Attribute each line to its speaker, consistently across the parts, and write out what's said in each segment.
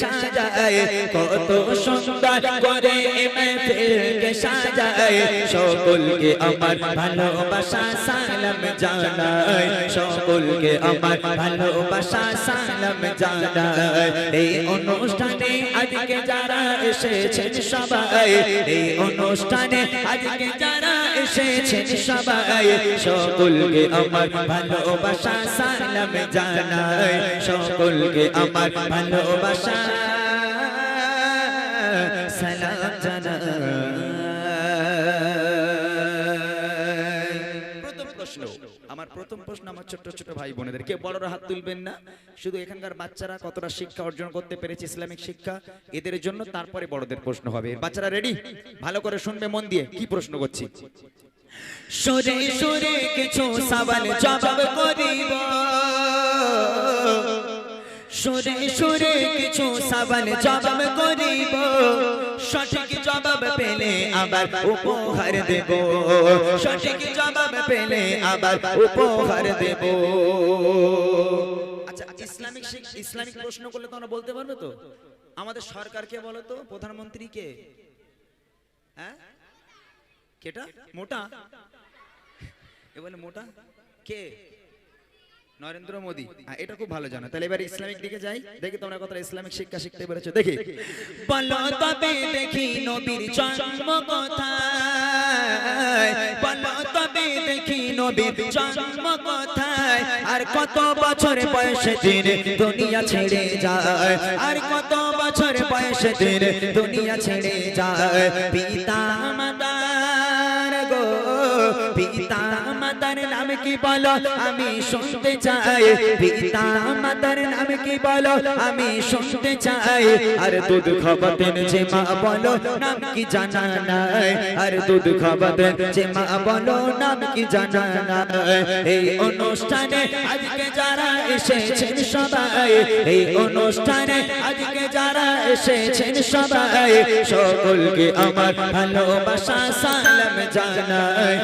Speaker 1: সাজায়, কত সুন্দর করে মেহফিলকে সাজায়। সকলকে আমার ভালোবাসা সালাম জানাই সকলকে আমার ভালোবাসা সালাম জানাই এই অনুষ্ঠানে আজকে যারা এসেছেন সবাই, এই অনুষ্ঠানে আজকে যারা এসেছেন সবাই। সকলকে আমার ভালোবাসা সালাম জানাই। সকলকে আমার ভালোবাসা।
Speaker 2: প্রথম প্রশ্ন আমার ছোট্ট ছোট ভাই বোনেদের কে বড়রা হাত তুলবেন না। শুধু এখানকার বাচ্চারা কতটা শিক্ষা অর্জন করতে পেরেছে ইসলামিক শিক্ষা, এদের জন্য তারপরে বড়দের প্রশ্ন হবে। বাচ্চারা রেডি ভালো করে শুনবে মন দিয়ে, কি প্রশ্ন করছি?
Speaker 1: সুরে সুরে কিছু সওয়াল জবাব করিব। সুরে সুরে কিছু সওয়াল জবাব করিব। সঠিক জবাব পেলে আবার উপহার দেব। সঠিক জবাব পেলে আবার উপহার দেব।
Speaker 2: আচ্ছা ইসলামিক ইসলামিক প্রশ্ন করলে তোমরা বলতে পারবে তো। আমাদের সরকারকে বলো তো? প্রধানমন্ত্রী কে? হ্যাঁ? মোটা? এ বলে মোটা? কে? নরেন্দ্র মোদী। হ্যাঁ, এটা খুব ভালো জানো। তাহলে এবার ইসলামিক দিকে যাই। দেখি তোমরা কত ইসলামিক শিক্ষা শিখতে পেরেছ। দেখি।
Speaker 1: বলো তবে দেখি নবীর জন্ম কোথায়। বলো তবে দেখি নবীর জন্ম কোথায়। আর কত বছর বয়সে দিন দুনিয়া ছেড়ে যায়। আর কত বছর বয়সে দিন দুনিয়া ছেড়ে যায়। পিতা মাতার গো পিতা মাতার নাম কি বলো? আমি শুনতে চাই। পিতা মাতার নাম কি বলো? আমি শুনতে চাই। আর দুধ খাবাতেন যে মা বলো, নাম কি জানা নাই? আর দুধ খাবাতেন যে মা বলো, নাম কি জানা নাই? এই অনুষ্ঠানে আজকে যারা এসেছেন সবাই, এই অনুষ্ঠানে আজকে যারা এসেছেন সবাই, সকলকে আমার ভালোবাসা সালাম জানাই।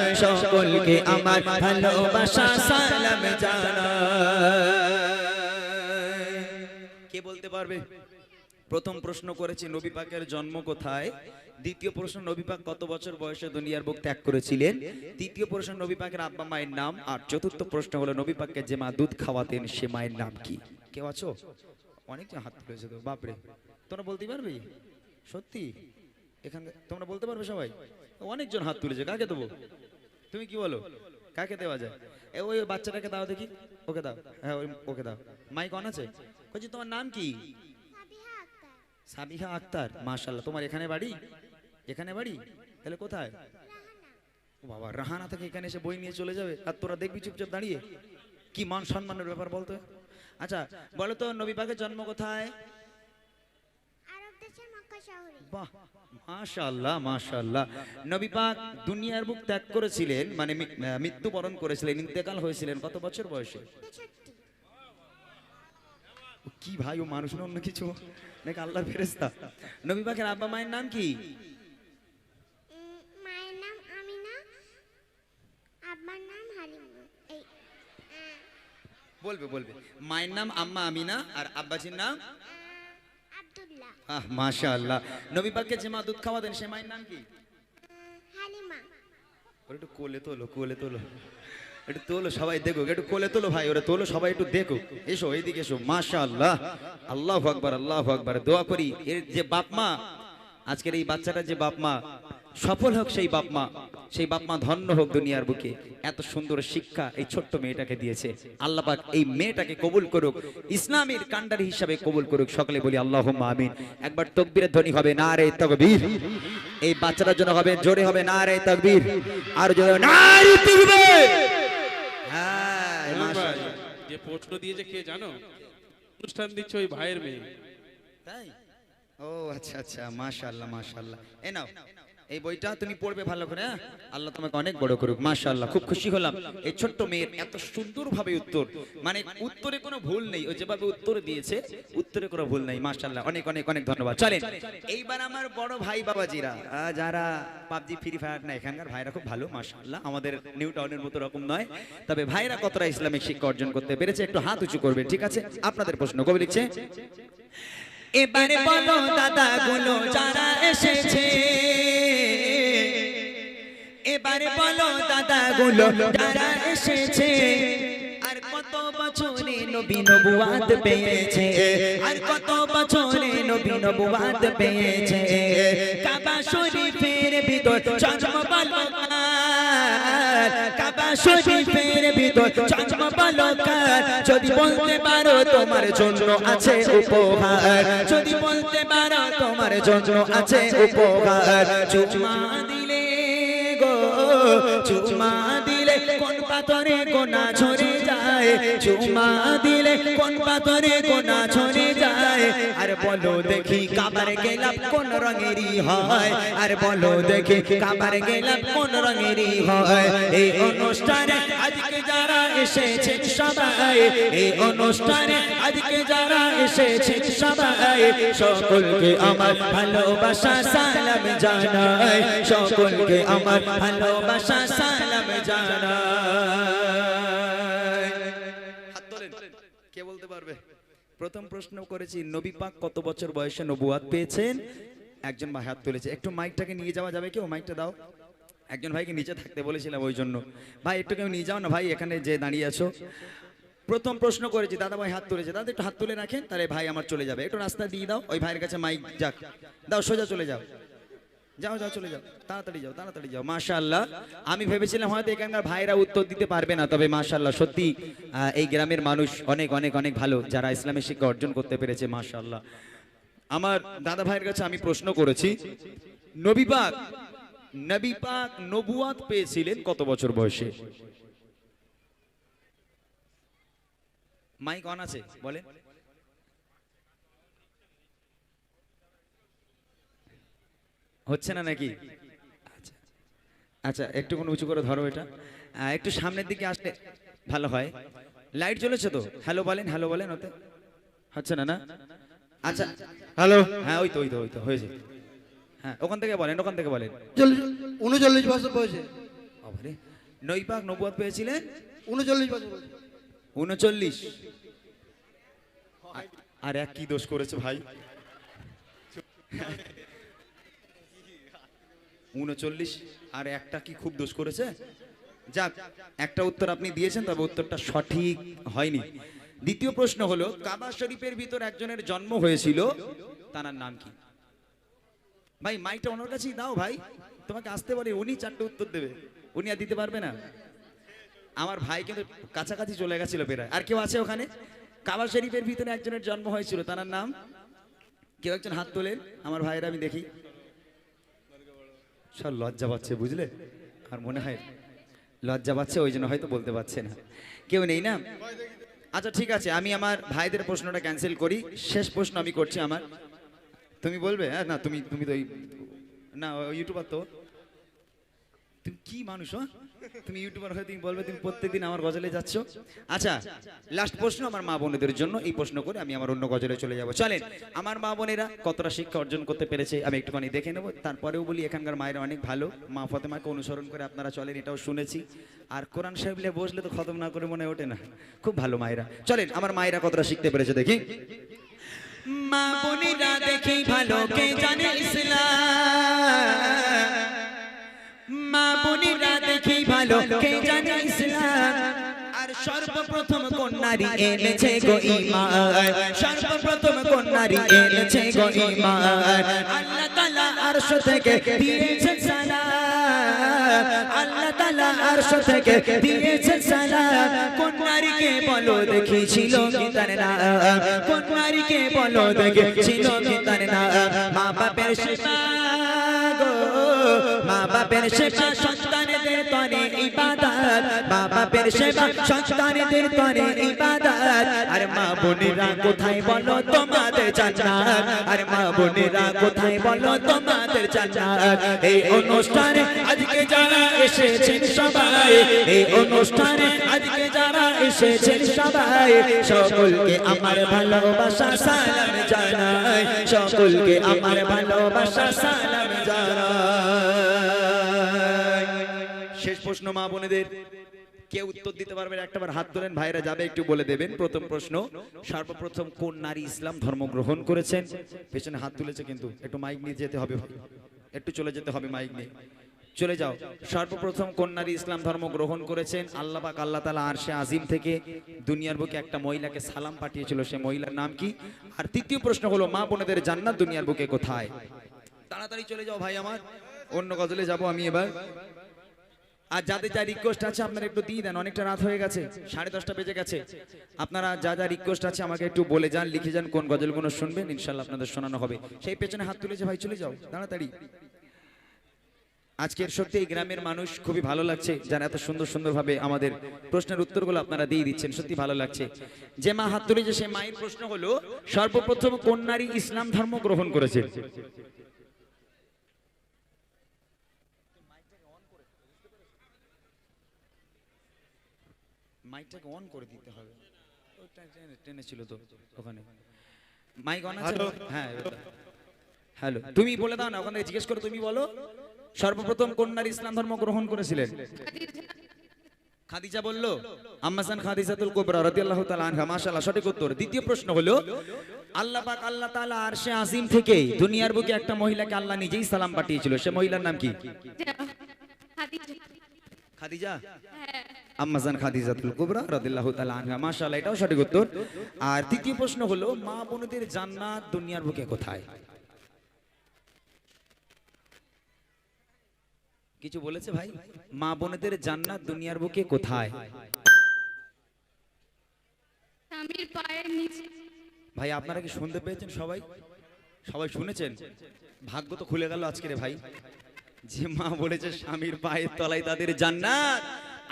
Speaker 1: সকলকে আমার ভালোবাসা সালাম জানাই।
Speaker 2: কে বলতে পারবে? প্রথম প্রশ্ন করেছি নবী পাকের জন্ম কোথায়? দ্বিতীয় প্রশ্ন নবী পাক কত বছর বয়সে দুনিয়ার বুক ত্যাগ করেছিলেন? তৃতীয় প্রশ্ন নবী পাকের আব্বা মায়ের নাম? আর চতুর্থ প্রশ্ন হলো নবী পাককে যে মা দুধ খাওয়াতেন সে মায়ের নাম কি? কেউ আছো? অনেকজন হাত তুলেছে তো বাপরে। তোমরা বলতে পারবে? সত্যি? এখানে তোমরা বলতে পারবে সবাই? অনেকজন হাত তুলেছে কাকে দেবো? তুমি কি বলো? কাকে দেওয়া যায়? ওই বাচ্চাটাকে দাও দেখি। ওকে দাও। হ্যাঁ ওই ওকে দাও। মাইক অন আছে? বলছি তোমার নাম কি? সাবিহা আক্তার। মাশাল্লাহ তোমার এখানে বাড়ি? এখানে বাড়ি? তাহলে কোথায়? ও বাবা রাহানা থেকে এখানে এসে বই নিয়ে চলে যাবে? আর তোরা দেখবি চুপচাপ দাঁড়িয়ে? কি মান সম্মানের ব্যাপার বলতো? আচ্ছা বলো তো নবী পাকের জন্ম কোথায়? বাহ মাশাআল্লাহ মাশাআল্লাহ। নবী পাক দুনিয়ার বুক ত্যাগ করেছিলেন মানে মৃত্যুবরণ করেছিলেন ইন্তেকাল হয়েছিলেন কত বছর বয়সে? কি ভাই ও মানুষ না অন্য কিছু? নাকি আল্লাহর ফেরেশতা? নবী পাকের আব্বা মায়ের নাম কি?
Speaker 3: মায়ের নাম আমিনা আব্বার নাম হালিমা।
Speaker 2: বলবে বলবে। মায়ের নাম আম্মা আমিনা আর আব্বাজির নাম?
Speaker 3: আহ,
Speaker 2: মাশাআল্লাহ। নবী পাককে যে মা দুধ খাওয়াতেন সে মায়ের নাম কি?
Speaker 3: হালিমা।
Speaker 2: একটু কোলে তোলো কোলে তোলো। একটু তোলো সবাই দেখো একটু কোলে তোলো ভাই ওরা তোলো সবাই একটু দেখো এসো এইদিকে এসো মাশাআল্লাহ। আল্লাহ আকবার আল্লাহ আকবার। দোয়া করি এর যে বাপ মা আজকের এই বাচ্চাটা যে বাপ মা
Speaker 1: সফল হোক সেই বাপ মা সেই বাপ মা ধন্য হোক দুনিয়ার বুকে। এত সুন্দর শিক্ষা এই ছোট্ট মেয়েটাকে দিয়েছে। আল্লাহ পাক এই মেয়েটাকে কবুল করুক ইসলামের কান্ডারি হিসাবে কবুল করুক সকলে বলি আল্লাহ আমিন। একবার তকবীরের ধ্বনি হবে না রে তকবীর। এই বাচ্চাটার জন্য হবে জোরে হবে না রে তকবীর। আর জোরে না রে তকবীর। হ্যাঁ
Speaker 4: যে প্রশ্ন দিয়েছে কে জানো? অনুষ্ঠান দিচ্ছে ওই ভাইয়ের মেয়ে।
Speaker 1: তাই? ও আচ্ছা আচ্ছা মাশাআল্লাহ মাশাআল্লাহ। এ নাও। এই বইটা তুমি পড়বে ভালো করে হ্যাঁ? আল্লাহ তোমাকে অনেক বড় করুক, মাশাআল্লাহ, খুব খুশি হলাম। এই ছোট্ট মেয়ের এত সুন্দরভাবে উত্তর মানে উত্তরে কোনো ভুল নেই ও যেভাবে উত্তর দিয়েছে, উত্তরে কোনো ভুল নেই, মাশাআল্লাহ, অনেক অনেক অনেক ধন্যবাদ। চলেন, এইবার আমার বড় ভাই বাবাজিরা যারা পাবজি, ফ্রি ফায়ার, না, এখানকার ভাইরা খুব ভালো, মাশাআল্লাহ, আমাদের নিউ টাউনের মতো রকম নয়, তবে ভাইরা কতটা ইসলামিক শিক্ষা অর্জন করতে পেরেছে, একটু হাত উঁচু করবেন, ঠিক আছে? আপনাদের প্রশ্ন, কবি লিখছে, এবারে বলো দাদা গুলো যারা এসেছে এবারে বলো দাদা গুলো যারা এসেছে। আর কত বছরে নবী নবুয়াত পেয়েছে? আর কত বছরে নবী নবুয়াত পেয়েছে? কাবা শরীফের ভিতর জন্ম বালকার কাবা শরীফের ভিতর জন্ম বালকার যদি বলতে পারো তোমার জন্য আছে উপহার। যদি বলতে পারো তোমার জন্য আছে উপহার। চুমা দিলে গো চুমা দিলে কোন পাথরে গোনা ছড়ে যায়? চুমা দিলে কোন পাথরে গোনা ছড়ে যায়? বলো দেখি কাবার গেলাম কোন রঙেরই হয়? আর বলো দেখি কাবার গেলাম কোন রঙেরই হয়? এই অনুষ্ঠানে আজকে যারা এসেছে সবাই, এই অনুষ্ঠানে আজকে যারা এসেছে সবাই, সকলকে আমার ভালোবাসা সালাম জানাই। সকলকে আমার ভালোবাসা সালাম জানাই। কে বলতে পারবে? প্রথম প্রশ্ন করেছি, নবী পাক কত বছর বয়সে নবুয়াদ পেয়েছেন? একজন ভাই হাত তুলেছে, একটু মাইকটাকে নিয়ে যাওয়া যাবে কেউ মাইকটা দাও। একজন ভাইকে নিচে থাকতে বলেছিলাম ওই জন্য। ভাই, একটু কেউ নিয়ে যাও না ভাই, এখানে যে দাঁড়িয়ে আছো। প্রথম প্রশ্ন করেছি, দাদা ভাই হাত তুলেছে। দাদা, একটু হাত তুলে রাখেন, তাহলে ভাই আমার চলে যাবে। একটু রাস্তা দিয়ে দাও, ওই ভাইয়ের কাছে মাইক যাক। দাও, সোজা চলে যাও। যাও যাও, চলে যাও। তাড়াতাড়ি যাও তাড়াতাড়ি যাও। মাশাআল্লাহ। আমি ভেবেছিলাম হয়তো এখানকার ভাইরা উত্তর দিতে পারবে না, তবে মাশাআল্লাহ, সত্যি এই গ্রামের মানুষ অনেক অনেক অনেক ভালো, যারা ইসলামের শিক্ষা অর্জন করতে পেরেছে, মাশাআল্লাহ। আমার দাদা ভাইয়ের কাছে আমি প্রশ্ন করেছি, নবী পাক, নবী নবুয়াত পেয়েছিলেন কত বছর বয়সে? মাইক অন আছে, বলেন। হচ্ছে না নাকি? আচ্ছা আচ্ছা একটুখানি উঁচু করে ধরো এটা। একটু সামনের দিকে আসলে ভালো হয়। লাইট জ্বলেছে তো? হ্যালো বলেন হ্যালো বলেন ওতে। হচ্ছে না না? আচ্ছা
Speaker 5: হ্যালো
Speaker 1: হ্যাঁ ওই তো ওই তো ওই তো হয়েছে। হ্যাঁ ওখান থেকে বলেন ওখান থেকে বলেন।
Speaker 5: উনচল্লিশ বছর বয়সে।
Speaker 1: বাবারে নৈপাক নবুয়াত পেয়েছিলেন?
Speaker 5: উনচল্লিশ বছর
Speaker 1: উনচল্লিশ। আর এক কি দোষ করেছে ভাই? উনচল্লিশ, আর একটা কি খুব দোষ করেছে? যাক, একটা উত্তর আপনি দিয়েছেন, তবে উত্তরটা সঠিক হয়নি। দ্বিতীয় প্রশ্ন হলো, কাবা শরীফের ভিতর একজনের জন্ম হয়েছিল, তার নাম কি? ভাই, মাইকটা ওনার কাছেই দাও ভাই। তোমাকে আসতে পারে উনি চারটে উত্তর দেবে। উনি আর দিতে পারবে না। আমার ভাই কিন্তু কাছাকাছি চলে গেছিল প্রায়। আর কেউ আছে ওখানে? কাবা শরীফের ভিতরে একজনের জন্ম হয়েছিল, তার নাম? কেউ একজন হাত তোলেন? আমার ভাইয়ের আমি দেখি। সব লজ্জা পাচ্ছে, বুঝলে? আর মনে হয় লজ্জা পাচ্ছে, ওই জন্য হয়তো বলতে পারছে না। কেউ নেই না? আচ্ছা ঠিক আছে, আমি আমার ভাইদের প্রশ্নটা ক্যান্সেল করি। শেষ প্রশ্ন আমি করছি আমার। তুমি বলবে? হ্যাঁ না, তুমি তুমি তো না ইউটিউবার তো। তুমি কি মানুষ হ্যাঁ? তুমি ইউটিউবার হয়ে তুমি বলবে, তুমি প্রত্যেকদিন আমার গজলে যাচ্ছ? আচ্ছা লাস্ট প্রশ্ন আমার মা বোনেদের জন্য। এই প্রশ্ন করে আমি আমার অন্য গজলে চলে যাব। চলেন, আমার মা বোনেরা কতটা শিক্ষা অর্জন করতে পেরেছে আমি একটুখানি দেখে নেব। তারপরেও বলি, এখানকার মায়েরা অনেক ভালো। মা ফতেমাকে অনুসরণ করে আপনারা চলেন, এটাও শুনেছি। আর কোরআন সাহেবলে বসলে তো খতম না করে মনে ওঠে না। খুব ভালো মায়েরা। চলেন, আমার মায়েরা কতটা শিখতে পেরেছে দেখি। মা বোনেরা দেখি ভালো, কে জানে ইসলাম? মা বোনেরা দেখি ভালো কে জানে ইসলাম। আর সর্ব
Speaker 6: সর্বপ্রথম কন্যারি এনেছে গো ইমান। সর্বপ্রথম কন্যারি এনেছে গো ইমান। আল্লাহ তাআলা আরশ থেকে দিয়েছেন সালাম। আল্লাহ তাআলা আরশ থেকে দিয়েছেন সালাম। কন্যারিকে বলো দেখি ছিল কি তার নাম। কন্যারিকে বলো দেখি ছিল কি তার নাম। মা বাপের সেবা গো। মা বাপের সেবা সন্তানদের তরে ইবাদত মা বাপের সেবা, সন্তানদের তরে ইবাদত। আর মা বোনেরা কোথায় বলো তোমাদের জান্নাত? আর মা বোনেরা কোথায় বলো তোমাদের জান্নাত? এই অনুষ্ঠানে আজকে যারা এসেছেন সবাই, এই অনুষ্ঠানে আজকে যারা এসেছেন সবাই, সকলকে আমার ভালোবাসা, সালাম জানাই। সকলকে আমার ভালোবাসা, সালাম জানাই।
Speaker 1: প্রশ্ন মা বোনেদের। কে উত্তর দিতে পারবেন একটাবার হাত তোলেন ভাইরা যাবে, একটু বলে দেবেন। প্রথম প্রশ্ন, সর্বপ্রথম কোন নারী ইসলাম ধর্ম গ্রহণ করেছেন? পেছনে হাত তুলেছে কিন্তু, একটু মাইক নিয়ে যেতে হবে। একটু চলে যেতে হবে মাইক নিয়ে। চলে যাও। সর্বপ্রথম কোন নারী ইসলাম ধর্ম গ্রহণ করেছেন? আল্লাহ পাক, আল্লাহ তালা আরশে আজিম থেকে দুনিয়ার বুকে একটা মহিলাকে সালাম পাঠিয়েছিল, সে মহিলার নাম কি? আর তৃতীয় প্রশ্ন হলো, মা বোনেদের জান্নাত দুনিয়ার বুকে কোথায়? তাড়াতাড়ি চলে যাও ভাই আমার। অন্য গজলে যাব আমি এবার। আর যাদের যা রিকোয়েস্ট আছে আপনারা একটু দিয়ে দেন, অনেকটা রাত হয়ে গেছে, সাড়ে দশটা বেজে গেছে। আপনারা যা যা রিকোয়েস্ট আছে আমাকে একটু বলে যান, লিখে যান, কোন গজলগুলো শুনবেন ইনশাল্লাহ আপনাদের শোনানো হবে। সেই পেছনে হাত তুলেছে ভাই, চলে যাও, তাড়াতাড়ি। আজকের সত্যি এই গ্রামের মানুষ খুবই ভালো লাগছে, যারা এত সুন্দর সুন্দরভাবে আমাদের প্রশ্নের উত্তরগুলো আপনারা দিয়ে দিচ্ছেন, সত্যি ভালো লাগছে। যে মা হাত তুলেছে সে মায়ের প্রশ্ন হলো, সর্বপ্রথম কোন নারী ইসলাম ধর্ম গ্রহণ করেছে? মাইকটাকে অন করে দিতে হবে। ওটা টেনে- টেনে ছিল তো ওখানে। মাইক অন আছে? হ্যাঁ হ্যালো তুমি বলে দাও না ওখানে জিজ্ঞেস করো তুমি বলো। সর্বপ্রথম কোন নারী ইসলাম ধর্ম গ্রহণ করেছিলেন। খাদিজা বলল আম্মাসান খাদিজাতুল কুবরা রাদিয়াল্লাহু তাআলা আনহা। মাশাআল্লাহ সঠিক উত্তর। দ্বিতীয় প্রশ্ন হলো আল্লাহ পাক আল্লাহ তাআলা আরশে আজিম থেকে দুনিয়ার বুকে একটা মহিলাকে আল্লাহ নিজেই সালাম পাঠিয়েছিল। সে মহিলার নাম কি? খাদিজা। আম্মাজান খাদিজাতুল কুবরা রাদিয়াল্লাহু তাআলা আনহা। মাশাআল্লাহ এটাও সঠিক উত্তর। আর তৃতীয় প্রশ্ন হলো মা বোনদের জান্নাত দুনিয়ার বুকে কোথায়? কিছু বলেছে ভাই? মা বোনদের জান্নাত দুনিয়ার বুকে কোথায়?
Speaker 7: স্বামীর পায়ের নিচে।
Speaker 1: ভাই আপনারা কি শুনতে পেয়েছেন সবাই? সবাই শুনেছেন? ভাগ্য তো খুলে গেল আজকে রে ভাই। যে মা বলেছে স্বামীর পায়ের তলায় তাদের জান্নাত।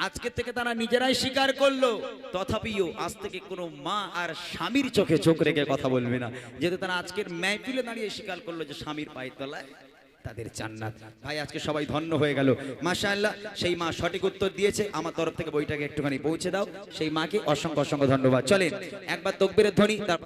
Speaker 1: আজকে থেকে তারা নিজেরাই স্বীকার করল। তথাপিও আজ থেকে কোনো মা আর স্বামীর চোখে চোখ রেখে কথা বলবে না। যেহেতু তারা আজকের ম্যাপিলে দাঁড়িয়ে স্বীকার করল যে স্বামীর পায়ের তলায় তাদের জান্নাত। ভাই আজকে সবাই ধন্য হয়ে গেল। মাশাআল্লাহ সেই মা সঠিক উত্তর দিয়েছে। আমার তরফ থেকে বইটাকে একটুখানি পৌঁছে দাও। সেই মাকে অসংখ্য অসংখ্য ধন্যবাদ। চলেন একবার তকবীরের ধ্বনি তারপর